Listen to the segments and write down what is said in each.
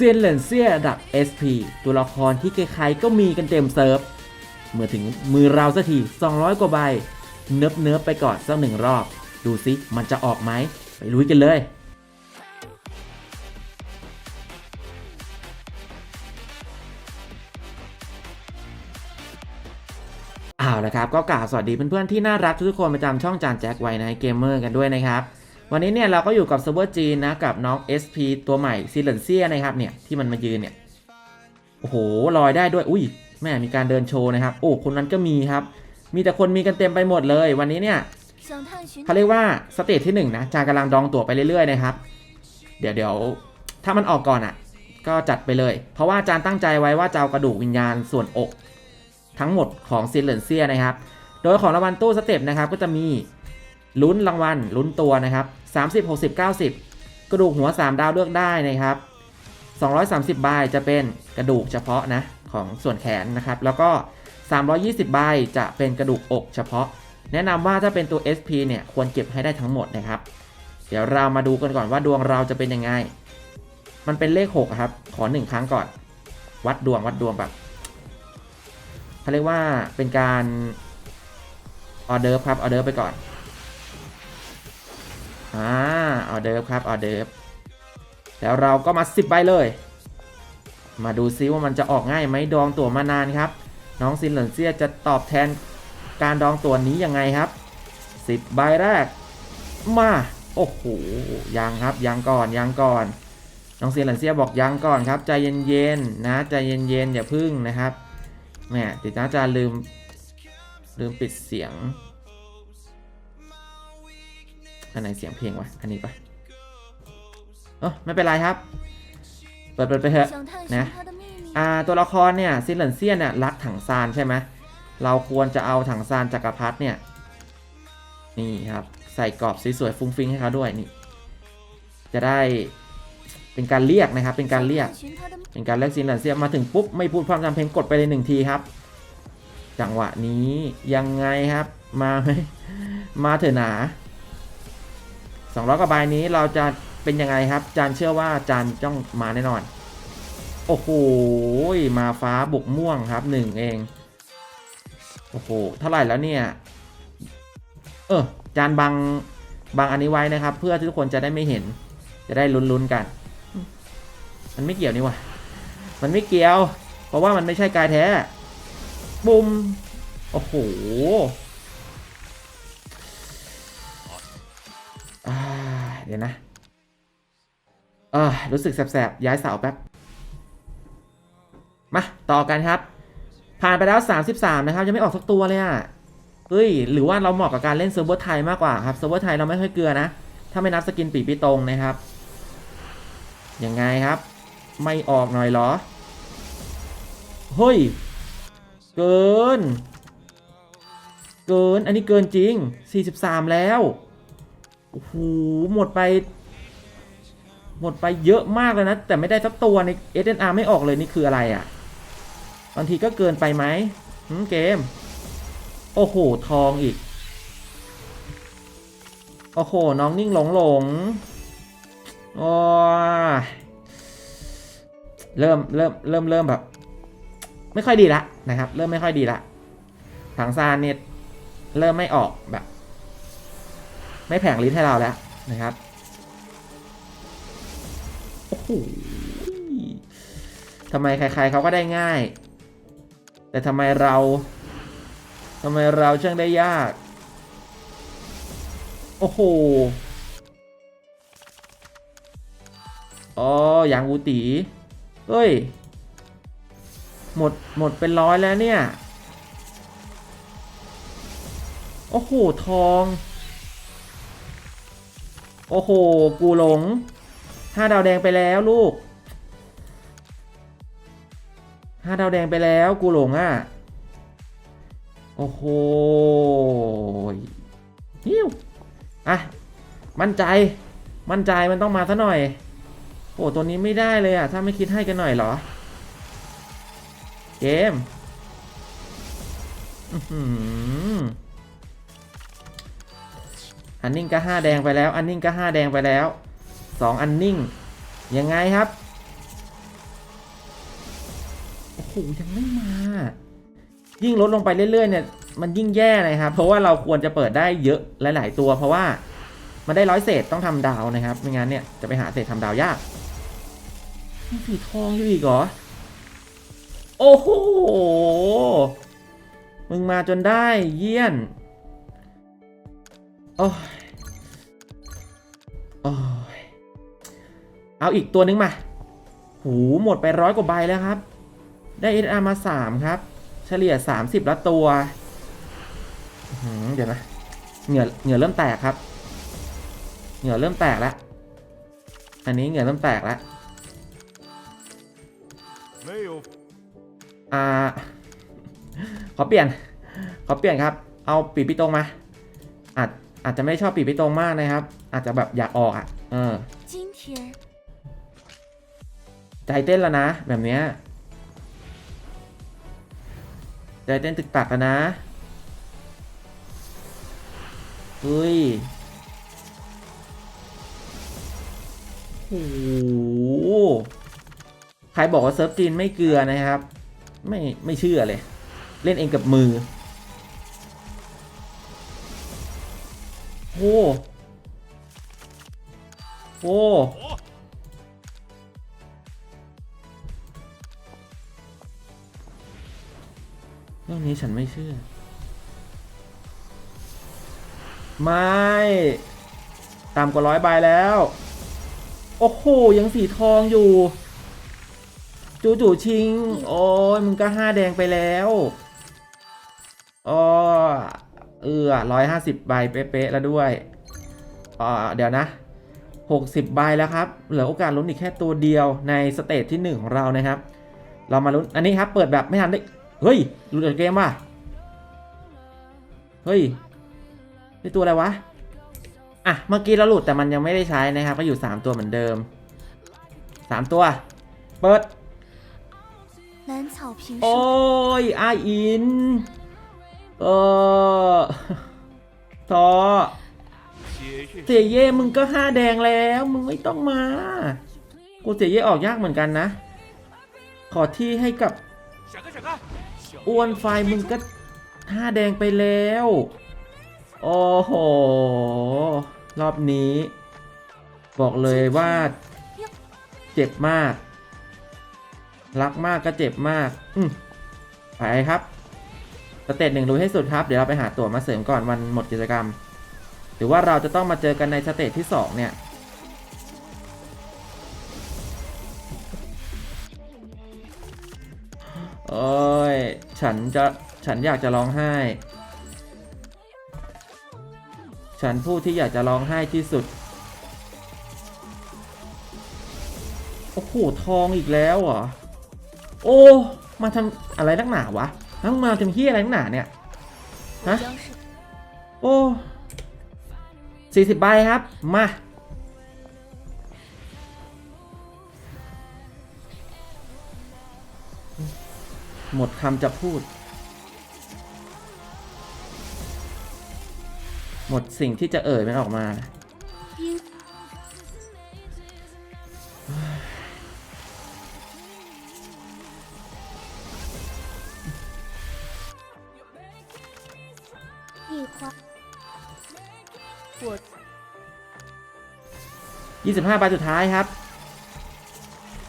เซียนเหลนเซียดับ SP ตัวละครที่ใครๆก็มีกันเต็มเซิร์ฟ เมื่อถึงมือเราสักที 200 กว่าใบ เนิบเนิบๆไปก่อนสักหนึ่งรอบ ดูสิมันจะออกไหม ไปลุยกันเลยเอาละครับ ก็กล่าวสวัสดีเพื่อนๆที่น่ารักทุกคนประจำช่องจานแจ็คไว้ในเกมเมอร์กันด้วยนะครับ วันนี้เนี่ยเราก็อยู่กับเซิร์ฟเวอร์จีนนะกับน้อง SP ตัวใหม่ซีเลนเซียนะครับเนี่ยที่มันมายืนเนี่ยโอ้โหลอยได้ด้วยอุ้ยแม่มีการเดินโชว์นะครับ โอ้คนนั้นก็มีครับ มีแต่คนมีกันเต็มไปหมดเลย วันนี้เนี่ยเขาเรียกว่าสเตจที่1นนะจางกำลังดองตัวไปเรื่อยๆนะครับ เดี๋ยวเดี๋ยวถ้ามันออกก่อนอะ่ะ ก็จัดไปเลย เพราะว่าจานตั้งใจไว้ว่าจะเอากระดูกวิญญาณส่วนอก ทั้งหมดของซีเลนเซียนะครับ โดยของรางวัลตู้สเต็ปนะครับก็จะมีลุ้นรางวัลลุ้นตัวนะครับ 30 60 90 กระดูกหัว 3 ดาวเลือกได้นะครับ 230 ใบจะเป็นกระดูกเฉพาะนะของส่วนแขนนะครับ แล้วก็ 320 ใบจะเป็นกระดูกอกเฉพาะ แนะนำว่าถ้าเป็นตัว SP เนี่ยควรเก็บให้ได้ทั้งหมดนะครับ เดี๋ยวเรามาดูกันก่อนว่าดวงเราจะเป็นยังไง มันเป็นเลข 6 ครับ ขอหนึ่งครั้งก่อน วัดดวงวัดดวงแบบเขาเรียกว่าเป็นการออเดิร์ครับออเดิร์ไปก่อน อ่าออเดิฟครับออเดิฟแล้วเราก็มา 10 ใบเลย มาดูซิว่ามันจะออกง่ายไหมดองตัวมานานครับ น้องซินเหลินเซียจะตอบแทนการดองตัวนี้ยังไงครับ 10 ใบแรก มา โอ้โห ยังครับ ยังก่อน ยังก่อน น้องซียนเหลินเซียบอกยังก่อนครับ ใจเย็นๆนะ ใจเย็นๆอย่าพึ่งนะครับแหมติดนะจะลืมลืมปิดเสียง อันไหนเสียงเพลงวะ อันนี้ปะเออไม่เป็นไรครับ เปิดเปิดไปเถอะนะ อ่า ตัวละครเนี่ยซิเลนเซียนเนี่ยรักถังซานใช่ไหมเราควรจะเอาถังซานจักรพรรดิเนี่ย นี่ครับ ใส่กรอบสวยๆฟุ้งฟิ้งให้เขาด้วยนี่ จะได้เป็นการเรียกนะครับ เป็นการเรียก เป็นการเรียกซิเลนเซียมาถึงปุ๊บไม่พูดความจำเพลงกดไปเลยหนึ่งทีครับ จังหวะนี้ยังไงครับ มาไหมมาเถอะหนา สองร้อยกว่าใบนี้เราจะเป็นยังไงครับ จานเชื่อว่าจานจ้องมาแน่นอน โอ้โห มาฟ้าบุกม่วงครับหนึ่งเอง โอ้โห เท่าไหร่แล้วเนี่ย เออ จานบังบังอันนี้ไว้นะครับ เพื่อทุกคนจะได้ไม่เห็น จะได้ลุ้นๆกัน มันไม่เกี่ยวนี่วะมันไม่เกี่ยว เพราะว่ามันไม่ใช่กายแท้ บุมโอ้โห เดี๋ยวนะ เออรู้สึกแสบๆ ย้ายเสาแป๊บ มา ต่อกันครับ ผ่านไปแล้ว 33 นะครับ ยังไม่ออกสักตัวเลยอะ เฮ้ย หรือว่าเราเหมาะกับการเล่นเซิร์ฟเวอร์ไทยมากกว่าครับ เซิร์ฟเวอร์ไทยเราไม่ค่อยเกลือนะ ถ้าไม่นับสกินปีปีตรงนะครับ ยังไงครับ ไม่ออกหน่อยเหรอ เฮ้ย เกิน เกิน อันนี้เกินจริง 43 แล้ว อ้โหหมดไป หมดไปเยอะมากเลยนะ แต่ไม่ได้สักตัวใน SNR ไม่ออกเลยนี่คืออะไรอะ่ะบางทีก็เกินไปไหมหเกม โอ้โห ทองอีก โอ้โห น้องนิ่งหลงหลงโอ้เริ่มเริ่มเริ่มเริ่มแบบ ไม่ค่อยดีละนะครับ เริ่มไม่ค่อยดีละถังซานเนี่ยเริ่มไม่ออกแบบ ไม่แผงลิ้นให้เราแล้วนะครับโอ้โหทำไมใคร ๆเขาก็ได้ง่าย แต่ทำไมเราทำไมเราช่างได้ยาก โอ้โหอ๋ออย่างอูตีเฮ้ย หมด หมดเป็นร้อยแล้วเนี่ย โอ้โห ทอง โอ้โห กูหลงห้าดาวแดงไปแล้วลูกห้าดาวแดงไปแล้วกูหลงอะ โอ้โหฮิวอะ มั่นใจ มั่นใจมันต้องมาซะหน่อย โอ้ตัวนี้ไม่ได้เลยอะ ถ้าไม่คิดให้กันหน่อยเหรอ เกม อื้อ อันนิ่งก็ห้าแดงไปแล้ว อันนิ่งก็ห้าแดงไปแล้วสองอันนิ่ง ยังไงครับ โอ้โห ยังไม่มา ยิ่งลดลงไปเรื่อยๆเนี่ย มันยิ่งแย่นะครับ เพราะว่าเราควรจะเปิดได้เยอะหลายๆตัว เพราะว่ามันได้ร้อยเศษต้องทำดาวนะครับ ไม่งั้นเนี่ยจะไปหาเศษทำดาวยากมีสีทองอยู่อีกเหรอ โอ้โห มึงมาจนได้เยี่ยน โอ้ยโอ้ยเอาอีกตัวนึงมา หูหมดไปร้อยกว่าใบแล้วครับ ได้ SR มา3ครับ เฉลี่ย30ละตัวเดี๋ยวนะ เหงื่อเหงื่อเริ่มแตกครับ เหงื่อเริ่มแตกแล้ว อันนี้เหงื่อเริ่มแตกแล้วอ่า ขอเปลี่ยน ขอเปลี่ยนครับ เอาปีพี่ตรงมาอาจ อาจจะไม่ชอบปีกพี่ตรงมากนะครับ อาจจะแบบอยากออกอะ เออใจเต้นแล้วนะ แบบเนี้ยใจเต้นตึกตักแล้วนะเฮ้ยโอ้ใครบอกว่าเซิร์ฟจีนไม่เกลือนะครับ ไม่ไม่เชื่อเลย เล่นเองกับมือ โอ้โอ้，เรื่องนี้ฉันไม่เชื่อ ไม่ ตามกว่าร้อยใบแล้ว โอ้โห ยังสีทองอยู่ จูจูชิง โอ้ยมึงก็ห้าแดงไปแล้ว เอือร้อยห้าสิบใบเป๊ะๆแล้วด้วยอ่เดี๋ยวนะ 60 ใบแล้วครับ เหลือโอกาสลุ้นอีกแค่ตัวเดียวในสเตจที่ 1 ของเรานะครับ เรามาลุ้น อันนี้ครับเปิดแบบไม่ทันได้ เฮ้ยหลุดจากเกมว่ะ เฮ้ยนี่ตัวอะไรวะ อะ เมื่อกี้เราหลุดแต่มันยังไม่ได้ใช้นะครับ ก็อยู่ 3 ตัวเหมือนเดิม 3 ตัว เปิด โอ้ยอาอิน เออทอเสียเย่มึงก็ห้าแดงแล้ว มึงไม่ต้องมา กูเสียเย่ออกยากเหมือนกันนะ ขอที่ให้กับอ้วนไฟมึงก็ห้าแดงไปแล้ว โอ้โห รอบนี้ บอกเลยว่า เจ็บมาก รักมากก็เจ็บมาก อืมไปครับ สเตจหนึ่งดูให้สุดครับ เดี๋ยวเราไปหาตั๋วมาเสริมก่อนวันหมดกิจกรรม หรือว่าเราจะต้องมาเจอกันในสเตจที่สองเนี่ย โอ้ย ฉันจะ ฉันอยากจะร้องไห้ ฉันผู้ที่อยากจะร้องไห้ที่สุด โอ้โห ทองอีกแล้วเหรอ โอ้ มาทำอะไรนักหนาวะ ทั้งมึงมาเต็มที่อะไรนักหนาเนี่ย ฮะ โอ้สี่สิบใบครับ มา หมดคำจะพูด หมดสิ่งที่จะเอ่ยมันออกมา 25 ใบสุดท้ายครับ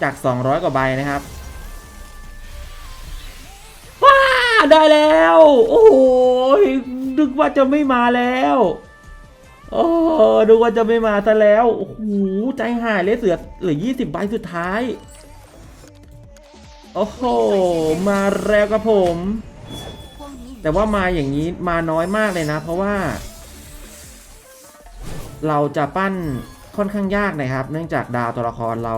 จาก 200 กว่าใบนะครับ ว้า ได้แล้ว โอ้โหดึกว่าจะไม่มาแล้วโอ้ดูว่าจะไม่มาซะแล้วโอ้โหใจหายเลยเสือเหลือยี่สิบใบสุดท้าย โอ้โห มาแล้วครับผม แต่ว่ามาอย่างนี้มาน้อยมากเลยนะ เพราะว่า เราจะปั้น ค่อนข้างยากนะครับ เนื่องจากดาวตัวละครเรา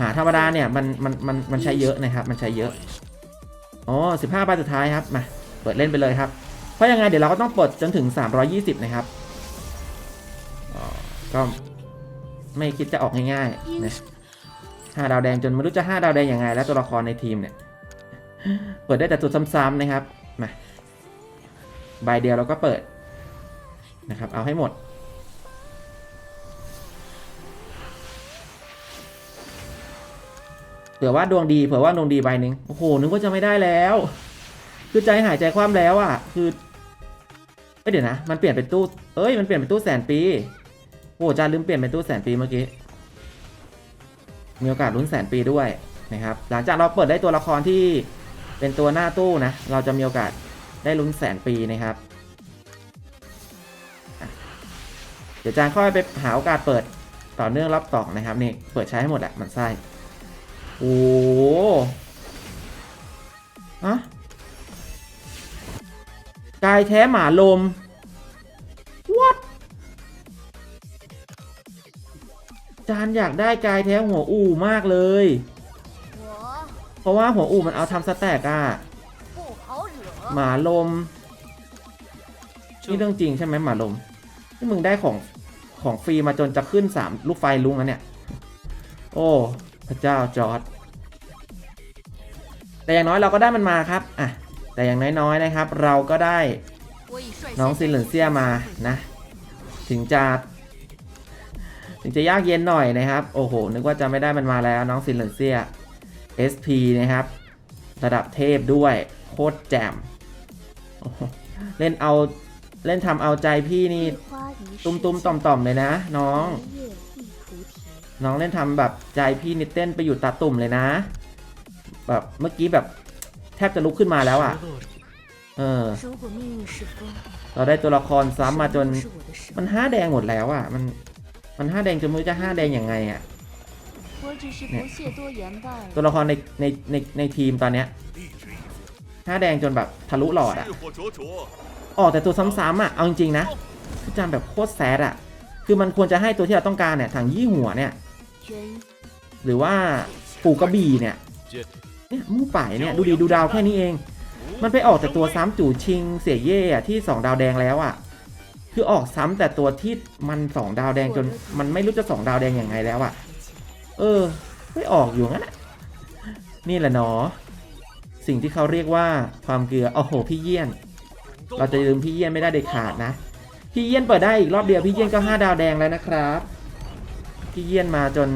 หาธรรมดาเนี่ยมันมันมันมันใช้เยอะนะครับ มันใช้เยอะอ๋อสิบห้าใบสุดท้ายครับมาเปิดเล่นไปเลยครับเพราะยังไงเดี๋ยวเราก็ต้องเปิดจนถึง 320 นะครับก็ไม่คิดจะออกง่ายๆนะห้าดาวแดงจนไม่รู้จะห้าดาวแดงยังไง แล้วตัวละครในทีมเนี่ย เปิดได้แต่จุดซ้ำๆนะครับ มา ใบเดียวเราก็เปิดนะครับ เอาให้หมด เผื่อว่าดวงดีเผื่อว่าดวงดีใบหนึ่งโอ้โหนึกว่าจะไม่ได้แล้ว คือใจหายใจคว่ำแล้วอะ คือเอ้ยเดี๋ยวนะ มันเปลี่ยนเป็นตู้เอ้ยมันเปลี่ยนเป็นตู้แสนปีโอ้จานลืมเปลี่ยนเป็นตู้แสนปีเมื่อกี้มีโอกาสลุ้นแสนปีด้วยนะครับ หลังจากเราเปิดได้ตัวละครที่เป็นตัวหน้าตู้นะ เราจะมีโอกาสได้ลุ้นแสนปีนะครับ เดี๋ยวจานค่อยไปหาโอกาสเปิดต่อเนื่องรอบต่อนะครับนี่เปิดใช้ให้หมดแหละมันไส้ โอ้ฮะกายแท้หมาลม วัดจานอยากได้กายแท้หัวอู่มากเลย เพราะว่าหัวอู่มันเอาทำสแต็กอะหมาลม นี่เรื่องจริงใช่ไหมหมาลมที่มึงได้ของของฟรีมาจนจะขึ้นสามลูกไฟลุงนะเนี่ย โอ้ พระเจ้าจอร์ดแต่อย่างน้อยเราก็ได้มันมาครับอะแต่อย่างน้อยๆนะครับ เราก็ได้น้องซินเหลินเซียมานะ ถึงจะถึงจะยากเย็นหน่อยนะครับ โอ้โห นึกว่าจะไม่ได้มันมาแล้วน้องซินเหลินเซีย SP นะครับ ระดับเทพด้วย โคตรแจ่มเล่นเอาเล่นทำเอาใจพี่นี่ ตุ้มตุมต่อมต่อมเลยนะ น้อง น้องเล่นทำแบบใจพี่นิดเต้นไปอยู่ตาตุ่มเลยนะ แบบเมื่อกี้แบบแทบจะลุกขึ้นมาแล้วอะ่ะ เออ เราได้ตัวละครซ้ำมาจน มันห้าแดงหมดแล้วอะ่ะ มัน มันห้าแดงจนไม่รู้จะห้าแดงยังไงอะ่ะตัวละครในในในในทีมตอนเนี้ยห้าแดงจนแบบทะลุหลอดอะ่ะอ๋อแต่ตัวซ้ำๆอะ่ะ เอาจริงๆนะพี่จามแบบโคตรแซดอะ่ะ คือมันควรจะให้ตัวที่เราต้องการเนี่ยถังยี่หัวเนี่ย หรือว่าปูกระบี่เนี่ยเนี่ยมู่ป่ายเนี่ยดูดีดูดาวแค่นี้เอง มันไปออกแต่ตัวซ้ำจู่ชิงเสียเย่อะที่2ดาวแดงแล้วอะคือออกซ้ำแต่ตัวที่มัน2ดาวแดงจน มันไม่รู้จะ2ดาวแดงยังไงแล้วอะเออ ไม่ออกอยู่งั้นนี่แหละเนาะสิ่งที่เขาเรียกว่าความเกลือโอ้โหพี่เยี่ยน เราจะลืมพี่เยี่ยนไม่ได้เด็ดขาดนะ พี่เยี่ยนเปิดได้อีกรอบเดียวพี่เยี่ยนก็5ดาวแดงแล้วนะครับ ที่เยี่ยนมาจน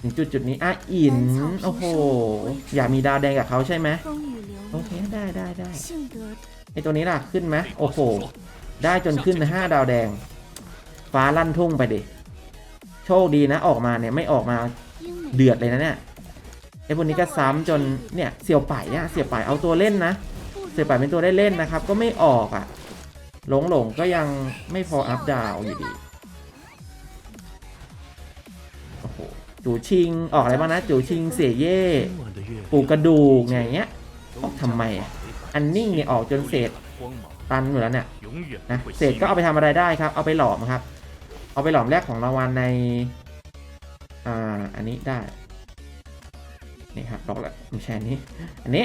ถึงจุดจุดนี้อะอิน โอ้โห อยากมีดาวแดงกับเขาใช่ไหมโอเค ได้ได้ได้ไอตัวนี้ล่ะ ขึ้นไหมโอ้โห ได้จนขึ้นห้าดาวแดง ฟ้าลั่นทุ่งไปดิ โชคดีนะ ออกมาเนี่ยไม่ออกมาเดือดเลยนะเนี่ยไอพวกนี้ก็ซ้ำจนเนี่ยเสี่ยวป่ายเนี่ยเสี่ยวป่ายเอาตัวเล่นนะ เสี่ยวป่ายเป็นตัวได้เล่นนะครับ ก็ไม่ออกอะ หลงหลงก็ยังไม่พออัพดาวอยู่ดี จูชิงออกอะไรบ้างนะจูชิงเสียเย่ปูกระดูกไงเงี้ยออกทำไมอันนิ่งเนี่ยออกจนเศษตันหมดแล้วเนี่ยนะเศษก็เอาไปทำอะไรได้ครับ เอาไปหลอมครับ เอาไปหลอมแรกของรางวัลในอ่าอันนี้ได้นี่ครับดอกละไม่ใช่นี้ อันนี้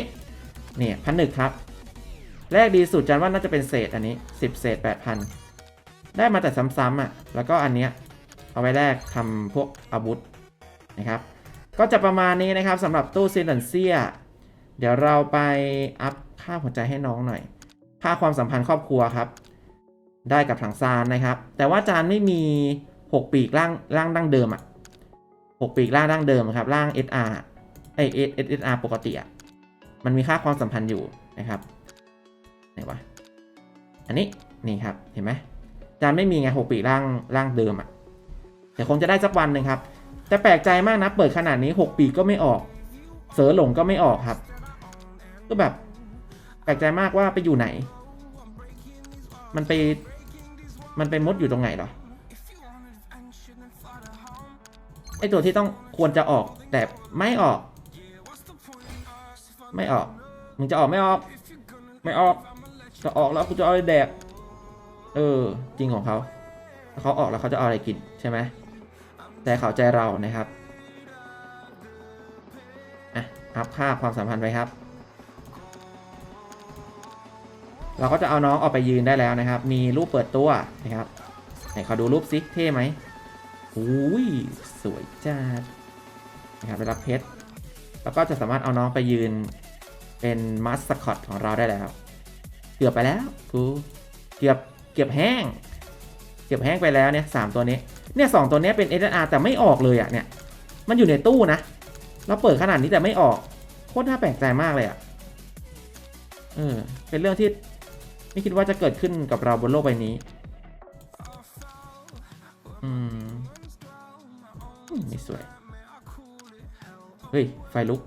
เนี่ยพันหนึ่งครับ แรกดีสุดจันว่าน่าจะเป็นเศษอันนี้สิบเศษแปดพันได้มาแต่ซ้ำๆอะแล้วก็อันเนี้ยเอาไปแลกทำพวกอาวุธ นะครับ ก็จะประมาณนี้นะครับสำหรับตู้ซินดันเซีย เดี๋ยวเราไปอัพค่าหัวใจให้น้องหน่อย ค่าความสัมพันธ์ครอบครัวครับ ได้กับถังซานนะครับ แต่ว่าจานไม่มี 6 ปีกร่างร่างดั้งเดิมอะ6ปีกร่างดั้งเดิมครับร่าง SR ไอ SR ปกติอะมันมีค่าความสัมพันธ์อยู่นะครับไหนวะอันนี้นี่ครับเห็นไหมจานไม่มีไง6ปีกร่างร่างเดิมอะเดี๋ยวคงจะได้สักวันหนึ่งครับ แต่แปลกใจมากนะ เปิดขนาดนี้ 6 ปีก็ไม่ออก เสือหลงก็ไม่ออกครับ ก็แบบ แปลกใจมากว่าไปอยู่ไหน มันไป มันไปมุดอยู่ตรงไหนหรอ ไอตัวที่ต้องควรจะออกแต่ไม่ออก ไม่ออก มึงจะออกไม่ออก ไม่ออก จะออกแล้วกูจะเอาอะไรแดก เออ จริงของเขา เขาออกแล้วเขาจะเอาอะไรกินใช่ไหม แต่เขาใจเรานะครับอะอัพค่าความสัมพันธ์ไปครับ เราก็จะเอาน้องออกไปยืนได้แล้วนะครับ มีรูปเปิดตัวนะครับไหนขอดูรูปซิเท่ไหมอุ้ยสวยจัดนะครับได้รับเพชรแล้วก็จะสามารถเอาน้องไปยืนเป็นมัสคอตของเราได้แล้ว เกือบไปแล้วกูเกือบเกือบแห้ง เกือบแห้งไปแล้วเนี่ยสามตัวนี้ เนี่ยสองตัวนี้เป็น SR แต่ไม่ออกเลยอะเนี่ย มันอยู่ในตู้นะ เราเปิดขนาดนี้แต่ไม่ออก โคตรน่าแปลกใจมากเลยอะ่ะ เออ เป็นเรื่องที่ไม่คิดว่าจะเกิดขึ้นกับเราบนโลกใบนี้ อืมอืมไม่สวย เฮ้ย ไฟลุก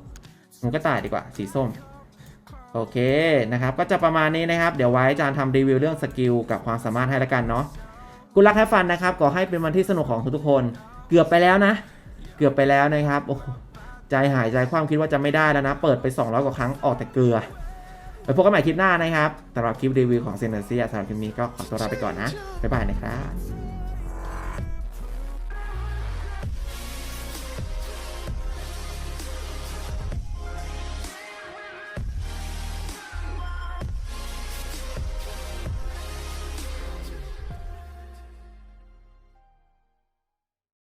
มันก็ตายดีกว่า สีส้ม โอเคนะครับ ก็จะประมาณนี้นะครับ เดี๋ยวไว้อาจารย์ทำรีวิวเรื่องสกิลกับความสามารถให้ละกันเนาะ กุลักแฮฟฟันนะครับขอให้เป็นวันที่สนุกของทุกๆคน เกือบไปแล้วนะ เกือบไปแล้วนะครับโอ้ใจหายใจความคิดว่าจะไม่ได้แล้วนะ เปิดไป 200 กว่าครั้งออกแต่เกลือไปพบกันใหม่คลิปหน้านะครับสำหรับคลิปรีวิวของเซนเนอร์เซียสำหรับคลิปนี้ก็ขอตัวลาไปก่อนนะบ๊ายบายนะครับ